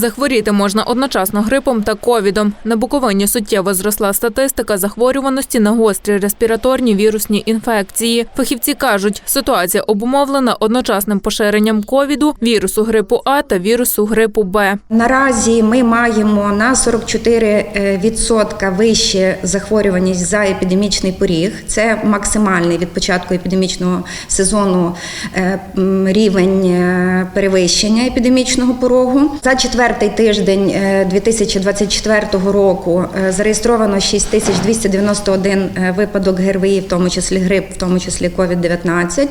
Захворіти можна одночасно грипом та ковідом. На Буковині суттєво зросла статистика захворюваності на гострі респіраторні вірусні інфекції. Фахівці кажуть, ситуація обумовлена одночасним поширенням ковіду, вірусу грипу А та вірусу грипу Б. Наразі ми маємо на 44% вище захворюваність за епідемічний поріг. Це максимальний від початку епідемічного сезону е, рівень е, перевищення епідемічного порогу. За четвертий тиждень е, 2024 року е, зареєстровано 6291 е, випадок ГРВІ, в тому числі грип, в тому числі COVID-19.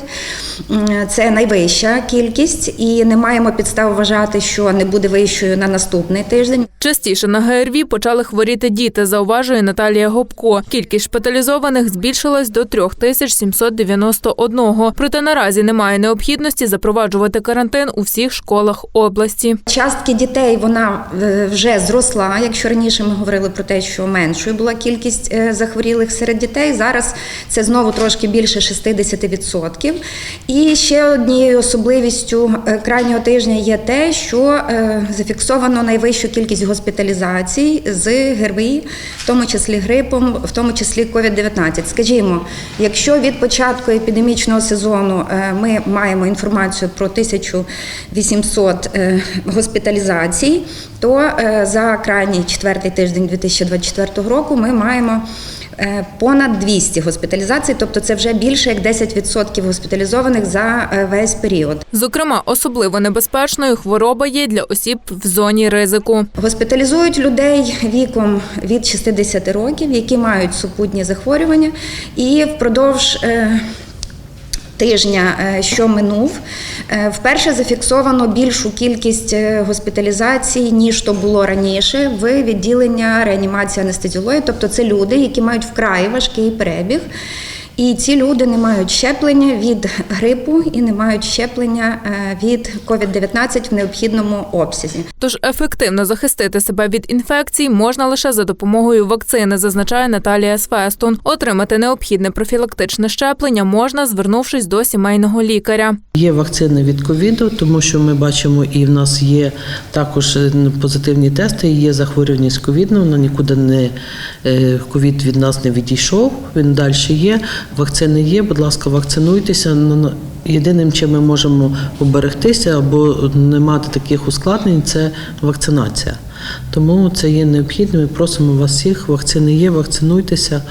Це найвища кількість, і не маємо підстав вважати, що не буде вищою на наступний тиждень. Частіше на ГРВІ почали хворіти діти, зауважує Наталія Гопко. Кількість шпиталізованих збільшилась до 3791. Проте наразі немає необхідності запроваджувати карантин у всіх школах області. Частки дітей вона е, вже зросла. Якщо раніше ми говорили про те, що меншою була кількість е, захворілих серед дітей, зараз це знову трошки більше 60%. І ще однією особливістю е, крайнього тижня є те, що зафіксовано найвищу кількість госпіталізацій з ГРВІ, в тому числі грипом, в тому числі COVID-19. Скажімо, якщо від початку епідемічного сезону ми маємо інформацію про 1800 е, госпіталізацій, то е, за крайній четвертий тиждень 2024 року ми маємо е, понад 200 госпіталізацій, тобто це вже більше як 10% госпіталізованих за е, весь період. Зокрема, особливо небезпечною хвороба є для осіб в зоні ризику. Госпіталізують людей віком від 60 років, які мають супутні захворювання, і впродовж тижня, е, що минув, е, вперше зафіксовано більшу кількість е, госпіталізацій, ніж то було раніше, в відділення реанімації анестезіології. Тобто це люди, які мають вкрай важкий перебіг. І ці люди не мають щеплення від грипу і не мають щеплення е, від COVID-19 в необхідному обсязі. Тож ефективно захистити себе від інфекцій можна лише за допомогою вакцини, зазначає Наталія Свестун. Отримати необхідне профілактичне щеплення можна, звернувшись до сімейного лікаря. Є вакцини від ковіду, тому що ми бачимо, і в нас є також е, позитивні тести. Є захворюваність ковідна, вона нікуди не е, ковід від нас не відійшов. Він далі є. Вакцини є. Будь ласка, вакцинуйтеся. Ну, Єдиним, чим ми можемо поберегтися або не мати таких ускладнень, це вакцинація. Тому це є необхідним. Ми просимо вас всіх. Вакцини є, вакцинуйтеся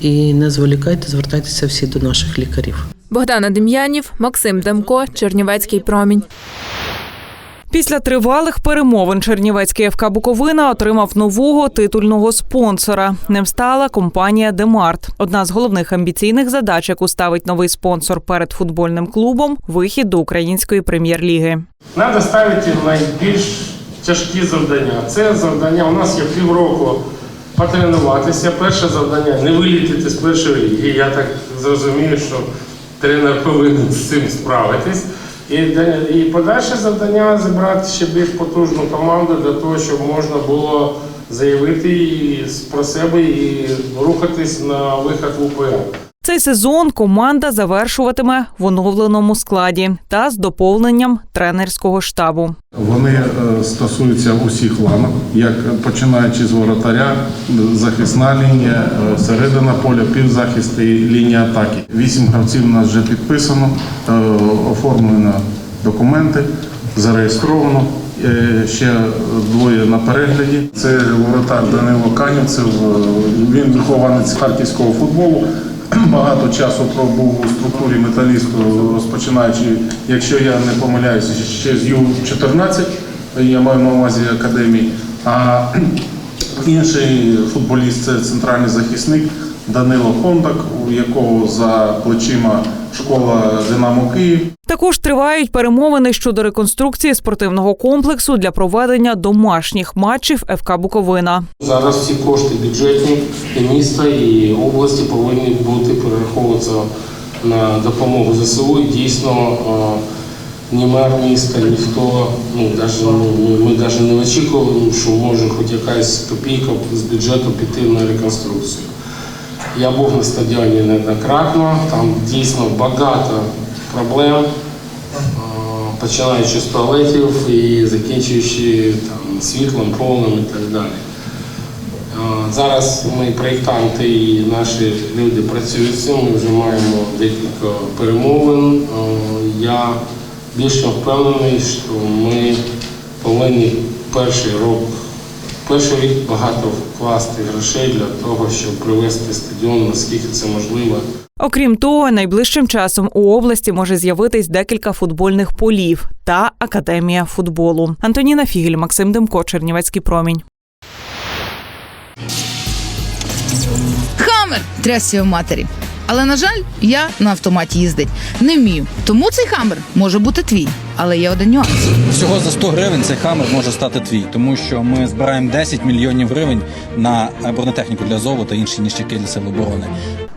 і не зволікайте, звертайтеся всі до наших лікарів. Богдана Дем'янів, Максим Демко, Чернівецький промінь. Після тривалих перемовин Чернівецький ФК Буковина отримав нового титульного спонсора. Ним стала компанія Демарт. Одна з головних амбіційних задач, яку ставить новий спонсор перед футбольним клубом вихід до української прем'єр-ліги. Треба ставити найбільш тяжкі завдання. Це завдання у нас є півроку потренуватися. Перше завдання не вилітити з першої ліги. Я так зрозумію, що тренер повинен з цим справитись. І, і подальше завдання зібрати ще більш потужну команду для того, щоб можна було заявити про себе і рухатись на вихід в УПЛ. Цей сезон команда завершуватиме в оновленому складі та з доповненням тренерського штабу. Вони е, стосуються усіх ланок, як починаючи з воротаря, захисна лінія, е, середина поля, півзахист і лінія атаки. Вісім гравців у нас вже підписано, е, оформлено документи, зареєстровано. Ще двоє на перегляді. Це воротар Данило Канівцев. Він вихованець харківського футболу. Багато часу пробув у структурі металісту, розпочинаючи, якщо я не помиляюся, ще з Ю-14, я маю на увазі академії. А інший футболіст це центральний захисник Данило Хондак, у якого за плечима школа Динамо Київ. Також тривають перемовини щодо реконструкції спортивного комплексу для проведення домашніх матчів ФК Буковина. Зараз всі кошти бюджетні і міста, і області повинні бути перераховуватися на допомогу ЗСУ. І дійсно е, ні мер міста, ніхто, ну, даже, ну, ми- ми навіть не очікували, що може хоч якась копійка з бюджету піти на реконструкцію. Я був на стадіоні неоднократно, там дійсно багато проблем, е, починаючи з туалетів і закінчуючи там, світлом, повним і так далі. Зараз ми проєктанти і наші люди працюють з цим. Ми вже маємо декілька перемовин. Я більше впевнений, що ми повинні перший рік, перший рік багато вкласти грошей для того, щоб привести стадіон, наскільки це можливо. Окрім того, найближчим часом у області може з'явитись декілька футбольних полів та академія футболу. Антоніна Фігель, Максим Демко, Чернівецький промінь. Хамер трясся в матері. Але на жаль, я на автоматі їздить не вмію. Тому цей хамер може бути твій, але є один нюанс. Всього за 100 гривень цей хамер може стати твій, тому що ми збираємо 10 мільйонів гривень на бронетехніку для ЗОВу та інші ніщаки для сил оборони.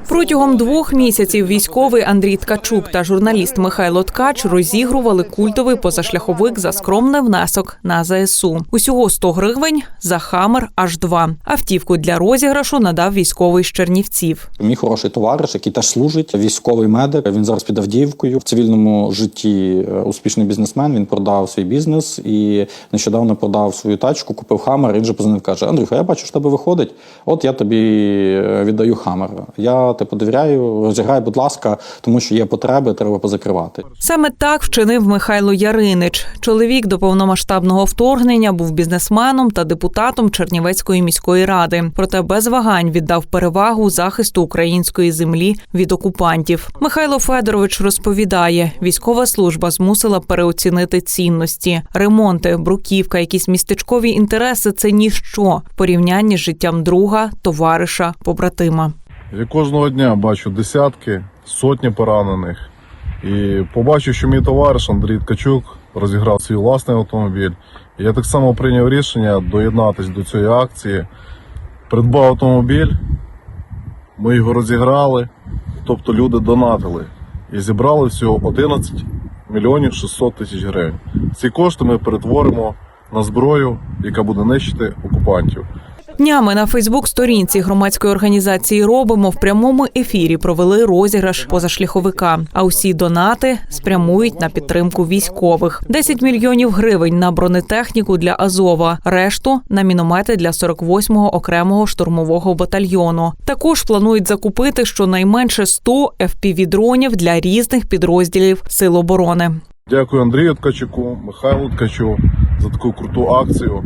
Протягом двох місяців військовий Андрій Ткачук та журналіст Михайло Ткач розігрували культовий позашляховик за скромний внесок на ЗСУ. Усього 100 гривень за хамер аж 2 Автівку для розіграшу надав військовий з Чернівців. Мій хороший товариш, який теж служить, військовий медик. Він зараз під Авдіївкою. В цивільному житті е, успішний бізнесмен. Він продав свій бізнес і нещодавно продав свою тачку, купив хамер. Він же позвонив, каже: Андрюха, я бачу, що тебе виходить. От я тобі е, віддаю хамер. Я типу довіряю, розіграй, будь ласка, тому що є потреби, треба позакривати. Саме так вчинив Михайло Яринич. Чоловік до повномасштабного вторгнення був бізнесменом та депутатом Чернівецької міської ради. Проте без вагань віддав перевагу захисту української землі від окупантів. Михайло Федорович розповідає, військова служба змусила переоцінити цінності, ремонти, бруківка, якісь містечкові інтереси це ніщо порівнянні з життям друга, товариша, побратима. Я кожного дня бачу десятки, сотні поранених. І побачив, що мій товариш Андрій Ткачук розіграв свій власний автомобіль. Я так само прийняв рішення доєднатися до цієї акції. Придбав автомобіль, ми його розіграли, тобто люди донатили. І зібрали всього 11 мільйонів 600 тисяч гривень. Ці кошти ми перетворимо на зброю, яка буде нищити окупантів. Днями на Фейсбук-сторінці громадської організації Робимо в прямому ефірі провели розіграш позашляховика. А усі донати спрямують на підтримку військових: 10 мільйонів гривень на бронетехніку для Азова, решту на міномети для 48-го окремого штурмового батальйону. Також планують закупити щонайменше 100 FPV-дронів для різних підрозділів Сил оборони. Дякую Андрію Ткачуку, Михайлу Ткачу за таку круту акцію.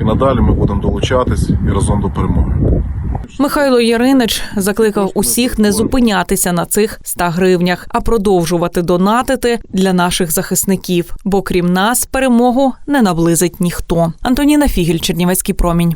І надалі ми будемо долучатись і разом до перемоги. Михайло Яринич закликав усіх не зупинятися на цих 100 гривнях, а продовжувати донатити для наших захисників. Бо крім нас, перемогу не наблизить ніхто. Антоніна Фігель, Чернівецький промінь.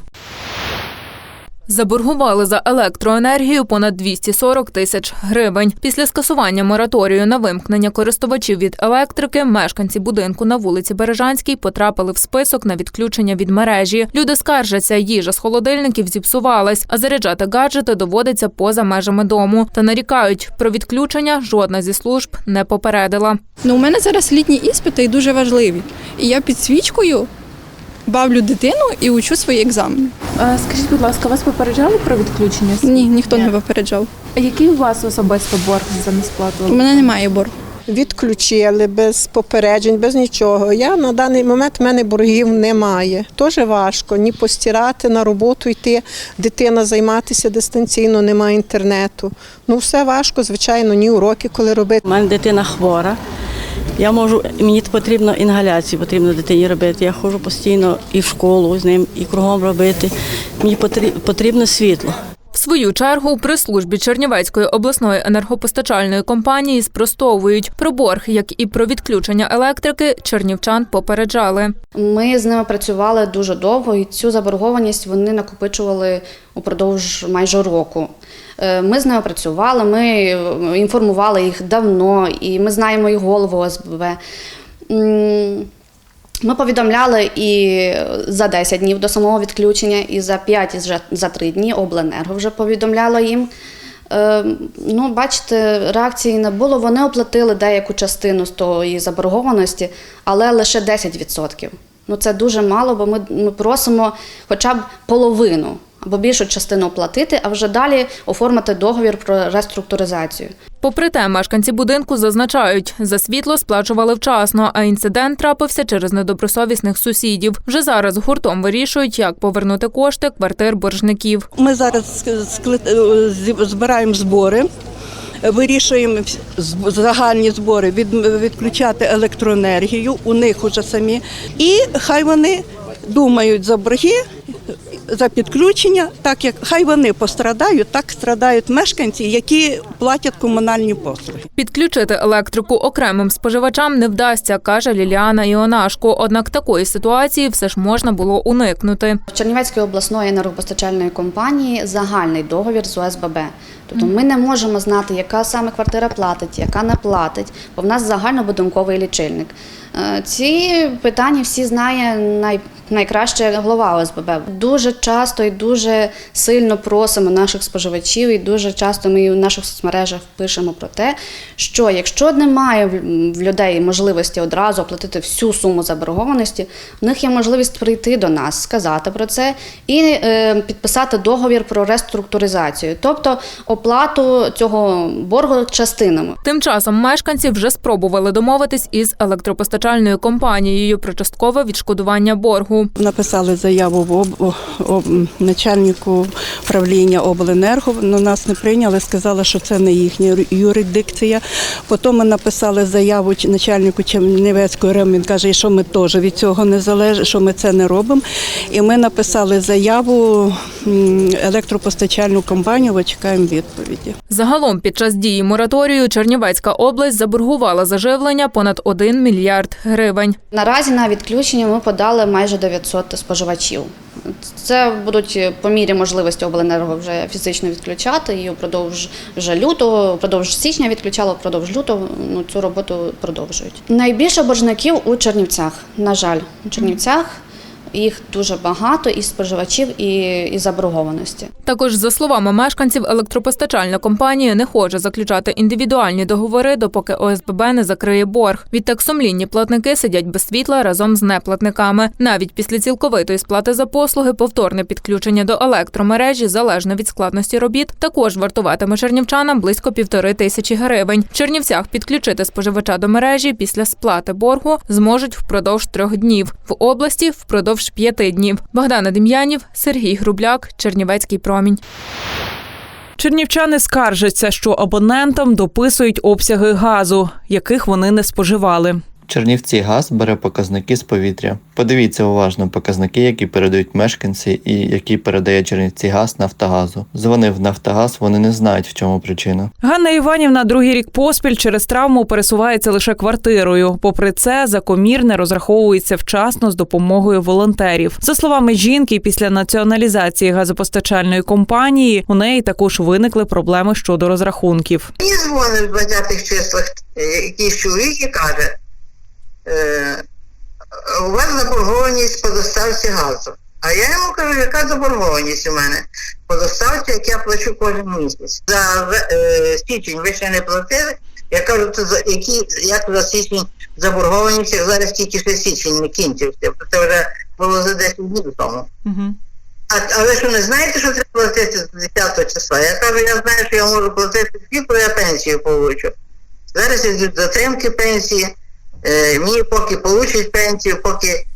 Заборгували за електроенергію понад 240 тисяч гривень. Після скасування мораторію на вимкнення користувачів від електрики мешканці будинку на вулиці Бережанській потрапили в список на відключення від мережі. Люди скаржаться, їжа з холодильників зіпсувалась, а заряджати гаджети доводиться поза межами дому. Та нарікають про відключення жодна зі служб не попередила. Ну, у мене зараз літні іспити і дуже важливі. І я під свічкою бавлю дитину і учу свої екзамени. Скажіть, будь ласка, вас попереджали про відключення? Ні, ніхто не попереджав. Який у вас особисто борг за несплату? У мене немає боргу. Відключили без попереджень, без нічого. Я на даний момент в мене боргів немає. Дуже важко ні постирати, на роботу йти, дитина займатися дистанційно, немає інтернету. Ну все важко, звичайно, ні уроки, коли робити. У мене дитина хвора. Я можу, мені потрібно інгаляцію, потрібно дитині робити. Я ходжу постійно і в школу з ним, і кругом робити. Мені потрібно світло. Свою чергу при службі Чернівецької обласної енергопостачальної компанії спростовують про борг, як і про відключення електрики, чернівчан попереджали. Ми з ними працювали дуже довго, і цю заборгованість вони накопичували упродовж майже року. Е, Ми з ними працювали, ми е, інформували їх давно, і ми знаємо і голову ОСББ. Ми повідомляли і за 10 днів до самого відключення, і за 5, і за 3 дні обленерго вже повідомляло їм. Е, Ну, бачите, реакції не було. Вони оплатили деяку частину з тої заборгованості, але лише 10%. Ну це дуже мало, бо ми, ми просимо хоча б половину або більшу частину оплатити, а вже далі оформити договір про реструктуризацію. Попри те, мешканці будинку зазначають, за світло сплачували вчасно, а інцидент трапився через недобросовісних сусідів. Вже зараз гуртом вирішують, як повернути кошти квартир боржників. Ми зараз е, збираємо збори. Вирішуємо загальні збори від, відключати електроенергію. У них уже самі. І хай вони думають за борги, за підключення, так як хай вони пострадають, так страдають мешканці, які платять комунальні послуги. Підключити електрику окремим споживачам не вдасться, каже Ліліана Іонашко. Однак такої ситуації все ж можна було уникнути. В Чернівецької обласної енергопостачальної компанії загальний договір з ОСББ. Тобто ми не можемо знати, яка саме квартира платить, яка не платить, бо в нас загальнобудинковий лічильник. Е, Ці питання всі знає най, найкраще голова ОСББ. Дуже часто і дуже сильно просимо наших споживачів, і дуже часто ми в наших соцмережах пишемо про те, що якщо немає в- людей можливості одразу оплатити всю суму заборгованості, в них є можливість прийти до нас, сказати про це і е, підписати договір про реструктуризацію, тобто оплату цього боргу частинами. Тим часом мешканці вже спробували домовитись із електропостачальною компанією про часткове відшкодування боргу. Написали заяву в об, об- начальнику правління обленерго. але нас не прийняли, сказали, що це не їхня юр- юрисдикція. Потім ми написали заяву начальнику Чернівецької РЕМ. Він каже, що ми теж від цього не залежить, що ми це не робимо. І ми написали заяву електропостачальну компанію, чекаємо відповіді. Загалом під час дії мораторію Чернівецька область заборгувала за живлення понад 1 мільярд гривень. Наразі на відключення ми подали майже 900 споживачів. Це будуть по мірі можливості обленерго вже фізично відключати і упродовж вже лютого, упродовж січня відключало, упродовж лютого ну, цю роботу продовжують. Найбільше боржників у Чернівцях. На жаль, у Чернівцях їх дуже багато і споживачів, і, і заборгованості. Також, за словами мешканців, електропостачальна компанія не хоче заключати індивідуальні договори, допоки ОСББ не закриє борг. Відтак сумлінні платники сидять без світла разом з неплатниками. Навіть після цілковитої сплати за послуги повторне підключення до електромережі, залежно від складності робіт, також вартуватиме чернівчанам близько півтори тисячі гривень. В Чернівцях підключити споживача до мережі після сплати боргу зможуть впродовж трьох днів. В області впродовж п'яти днів. Богдана Дем'янів, Сергій Грубляк, Чернівецький промінь. Чернівчани скаржаться, що абонентам дописують обсяги газу, яких вони не споживали. Чернівці газ бере показники з повітря. Подивіться уважно показники, які передають мешканці і які передає Чернівці газ Нафтогазу. Дзвонив Нафтогаз, вони не знають, в чому причина. Ганна Іванівна другий рік поспіль через травму пересувається лише квартирою. Попри це, за комір не розраховується вчасно з допомогою волонтерів. За словами жінки, після націоналізації газопостачальної компанії у неї також виникли проблеми щодо розрахунків. Мені дзвонить в 20-х числах е, якийсь чоловік і каже, е, у вас заборгованість по доставці газу. А я йому кажу, яка заборгованість у мене по доставці, як я плачу кожен місяць. За е, січень ви ще не платили. Я кажу, це за які як за січень заборгованість, як зараз тільки ще січень не кінчився. Це вже було за 10 днів тому. А, а ви що не знаєте, що треба платити з 10 числа? Я кажу, я знаю, що я можу платити тільки, коли я пенсію получу. Зараз йдуть затримки пенсії, мені поки получить пенсію, поки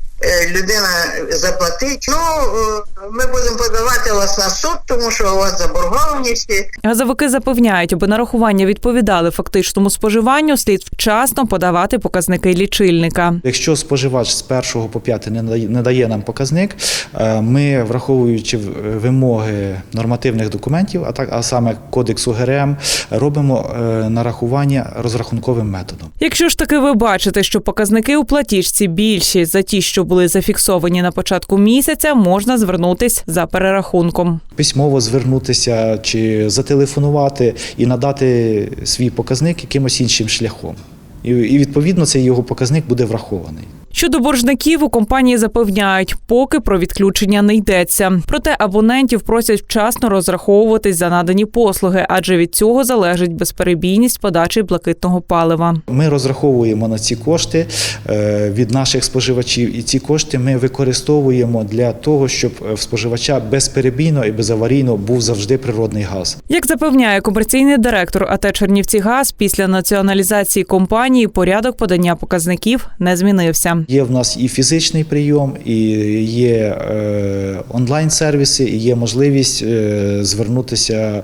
людина заплатить. Ну, е, ми будемо подавати вас на суд, тому що у вас заборгованість. Газовики запевняють, аби нарахування відповідали фактичному споживанню, слід вчасно подавати показники лічильника. Якщо споживач з 1 по 5 не дає- нам показник, е, ми, враховуючи вимоги нормативних документів, а так а саме кодексу ГРМ, робимо е, нарахування розрахунковим методом. Якщо ж таки ви бачите, що показники у платіжці більші за ті, що були зафіксовані на початку місяця, можна звернутись за перерахунком. Письмово звернутися чи зателефонувати і надати свій показник якимось іншим шляхом. І, і відповідно цей його показник буде врахований. Щодо боржників у компанії запевняють, поки про відключення не йдеться. Проте абонентів просять вчасно розраховуватись за надані послуги, адже від цього залежить безперебійність подачі блакитного палива. Ми розраховуємо на ці кошти е, від наших споживачів, і ці кошти ми використовуємо для того, щоб в споживача безперебійно і безаварійно був завжди природний газ. Як запевняє комерційний директор АТ Чернівці Газ, після націоналізації компанії порядок подання показників не змінився. Є в нас і фізичний прийом, і є е, онлайн-сервіси, і є можливість е, звернутися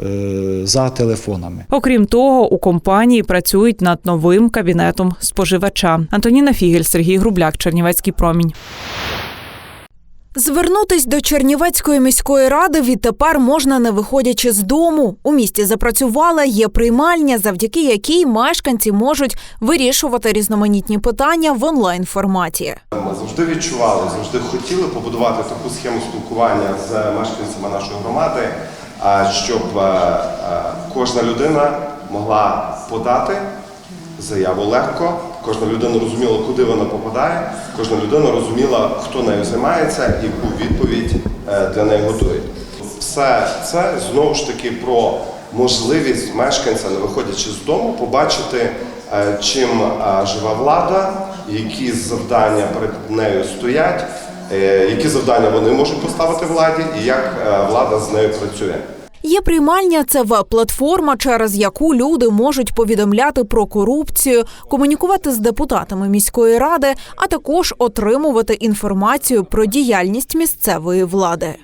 е, за телефонами. Окрім того, у компанії працюють над новим кабінетом споживача. Антоніна Фігель, Сергій Грубляк, Чернівецький промінь. Звернутись до Чернівецької міської ради відтепер можна не виходячи з дому. У місті запрацювала є приймальня, завдяки якій мешканці можуть вирішувати різноманітні питання в онлайн форматі. Ми завжди відчували, завжди хотіли побудувати таку схему спілкування з мешканцями нашої громади, щоб кожна людина могла подати заяву легко, кожна людина розуміла, куди вона попадає, кожна людина розуміла, хто нею займається яку відповідь е, для неї готує. Все це знову ж таки про можливість мешканця, не виходячи з дому, побачити, е, чим е, живе влада, які завдання перед нею стоять, які завдання вони можуть поставити владі, і як влада з нею працює. Є приймальня це веб-платформа, через яку люди можуть повідомляти про корупцію, комунікувати з депутатами міської ради, а також отримувати інформацію про діяльність місцевої влади.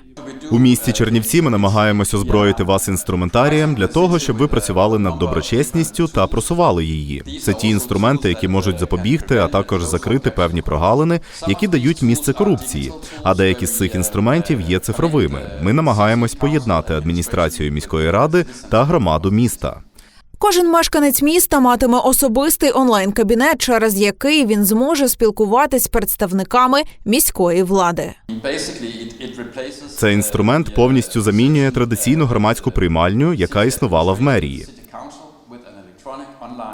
У місті Чернівці ми намагаємось озброїти вас інструментарієм для того, щоб ви працювали над доброчесністю та просували її. Це ті інструменти, які можуть запобігти, а також закрити певні прогалини, які дають місце корупції. А деякі з цих інструментів є цифровими. Ми намагаємось поєднати адміністрацію міської ради та громаду міста. Кожен мешканець міста матиме особистий онлайн-кабінет, через який він зможе спілкуватись з представниками міської влади. Цей інструмент повністю замінює традиційну громадську приймальню, яка існувала в мерії.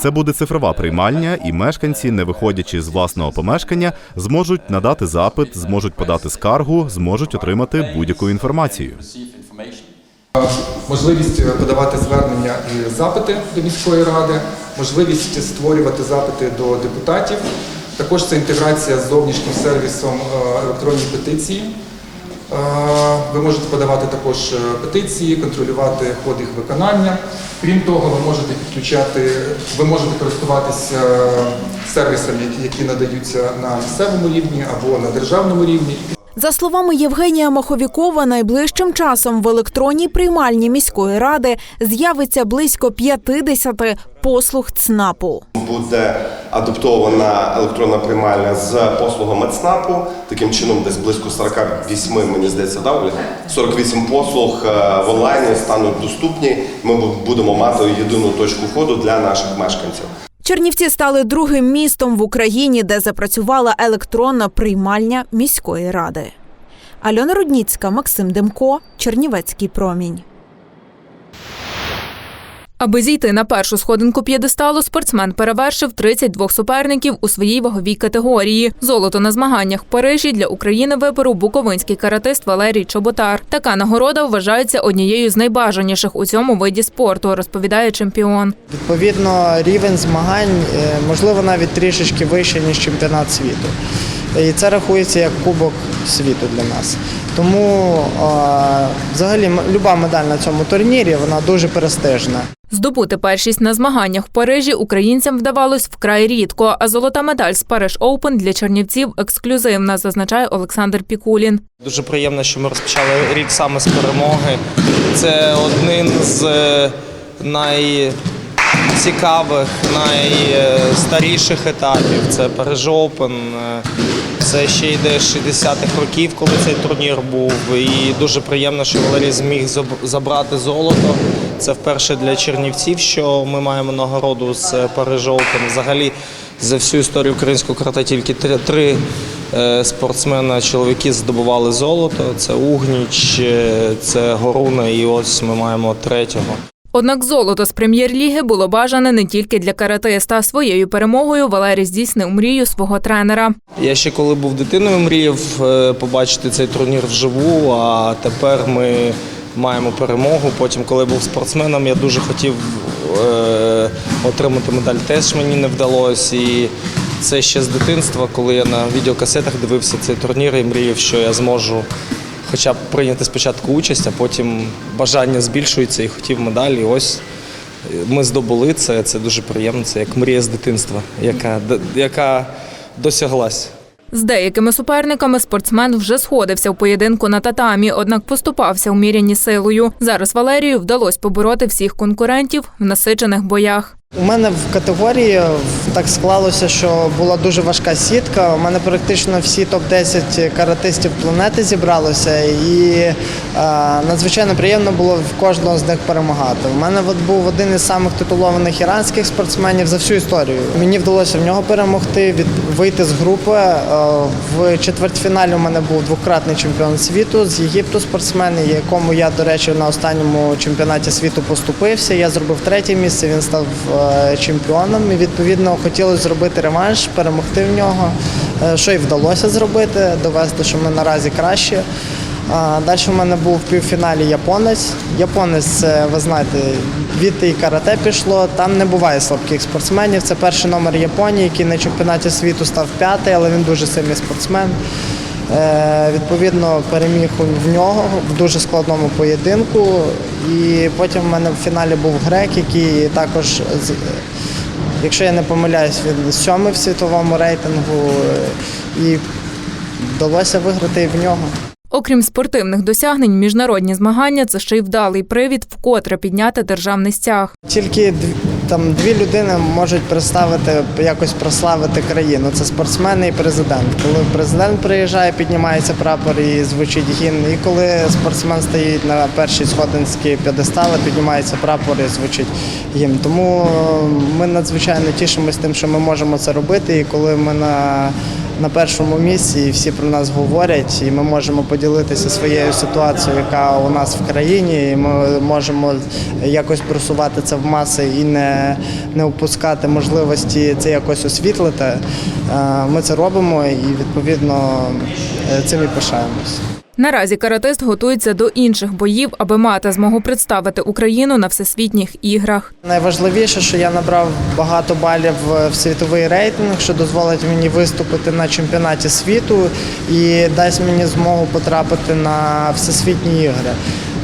Це буде цифрова приймальня, і мешканці, не виходячи з власного помешкання, зможуть надати запит, зможуть подати скаргу, зможуть отримати будь-яку інформацію. Можливість подавати звернення і запити до міської ради, можливість створювати запити до депутатів. Також це інтеграція з зовнішнім сервісом е, електронні петиції. Е, Ви можете подавати також е, петиції, контролювати ход їх виконання. Крім того, ви можете підключати, ви можете користуватися сервісами, які надаються на місцевому рівні або на державному рівні. За словами Євгенія Маховікова, найближчим часом в електронній приймальні міської ради з'явиться близько 50 послуг ЦНАПу. Буде адаптована електронна приймальня з послугами ЦНАПу. Таким чином, десь близько 48, мені здається, да, Оля? 48 послуг е, в онлайні стануть доступні. Ми будемо мати єдину точку входу для наших мешканців. Чернівці стали другим містом в Україні, де запрацювала електронна приймальня міської ради. Альона Рудніцька, Максим Демко, Чернівецький промінь. Аби зійти на першу сходинку п'єдесталу, спортсмен перевершив 32 суперників у своїй ваговій категорії. Золото на змаганнях в Парижі для України виборов буковинський каратист Валерій Чоботар. Така нагорода вважається однією з найбажаніших у цьому виді спорту, розповідає чемпіон. Відповідно, рівень змагань е, можливо навіть трішечки вищий, ніж чемпіонат світу. І це рахується як кубок світу для нас. Тому взагалі люба медаль на цьому турнірі вона дуже престижна. Здобути першість на змаганнях в Парижі українцям вдавалось вкрай рідко. А золота медаль з Париж Оупен для чернівців ексклюзивна, зазначає Олександр Пікулін. Дуже приємно, що ми розпочали рік саме з перемоги. Це один з е, найцікавих, найстаріших етапів. Це Париж Open. Це ще йде з 60-х років, коли цей турнір був. І дуже приємно, що Валерій зміг забрати золото. Це вперше для чернівців, що ми маємо нагороду з Париж Взагалі за всю історію українського карате тільки три, три е, спортсмена чоловіки здобували золото. Це Угніч, е, це Горуна, і ось ми маємо третього. Однак золото з прем'єр-ліги було бажане не тільки для каратиста. Своєю перемогою Валерій здійснив мрію свого тренера. Я ще коли був дитиною, мріяв е, побачити цей турнір вживу, а тепер ми маємо перемогу. Потім, коли був спортсменом, я дуже хотів е, отримати медаль, теж мені не вдалося. І це ще з дитинства, коли я на відеокасетах дивився цей турнір і мріяв, що я зможу хоча б прийняти спочатку участь, а потім бажання збільшується і хотів медаль. І ось ми здобули це. Це дуже приємно. Це як мрія з дитинства, яка, яка досяглась. З деякими суперниками спортсмен вже сходився в поєдинку на татамі, однак поступався у мірянні силою. Зараз Валерію вдалося побороти всіх конкурентів в насичених боях. У мене в категорії так склалося, що була дуже важка сітка. У мене практично всі топ-10 каратистів планети зібралося, і е, надзвичайно приємно було в кожного з них перемагати. У мене от був один із самих титулованих іранських спортсменів за всю історію. Мені вдалося в нього перемогти, від вийти з групи. Е, в четвертьфіналі у мене був двократний чемпіон світу з Єгипту спортсмен, якому я, до речі, на останньому чемпіонаті світу поступився. Я зробив третє місце. Він став е, чемпіоном. І відповідно хотілося зробити реванш, перемогти в нього. Е, Що і вдалося зробити, довести, що ми наразі краще. Далі в мене був в півфіналі японець. Японець, це, ви знаєте, звідти і карате пішло. Там не буває слабких спортсменів. Це перший номер Японії, який на чемпіонаті світу став п'ятий, але він дуже сильний спортсмен. Е, відповідно, переміг в нього в дуже складному поєдинку. І потім в мене в фіналі був грек, який також, якщо я не помиляюсь, він сьомий в світовому рейтингу. е, І вдалося виграти і в нього. Окрім спортивних досягнень, міжнародні змагання це ще й вдалий привід вкотре підняти державний стяг. Тільки там дві людини можуть представити якось прославити країну. Це спортсмени і президент. Коли президент приїжджає, піднімається прапор і звучить гімн. І коли спортсмен стоїть на першій сходинській п'єдестали, піднімається прапор і звучить гімн. Тому е, ми надзвичайно тішимося тим, що ми можемо це робити. І коли ми на на першому місці і всі про нас говорять, і ми можемо поділитися своєю ситуацією, яка у нас в країні, і ми можемо якось просувати це в маси і не, не упускати можливості це якось освітлити. Е, Ми це робимо і відповідно е, цим і пишаємось. Наразі каратист готується до інших боїв, аби мати змогу представити Україну на всесвітніх іграх. Найважливіше, що я набрав багато балів в світовий рейтинг, що дозволить мені виступити на чемпіонаті світу і дасть мені змогу потрапити на всесвітні ігри.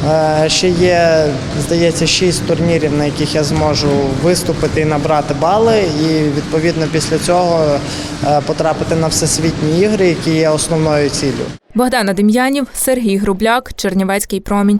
Е, Ще є, здається, шість турнірів, на яких я зможу виступити і набрати бали, і відповідно після цього е, потрапити на всесвітні ігри, які є основною ціллю. Богдана Дем'янів, Сергій Грубляк, Чернівецький промінь.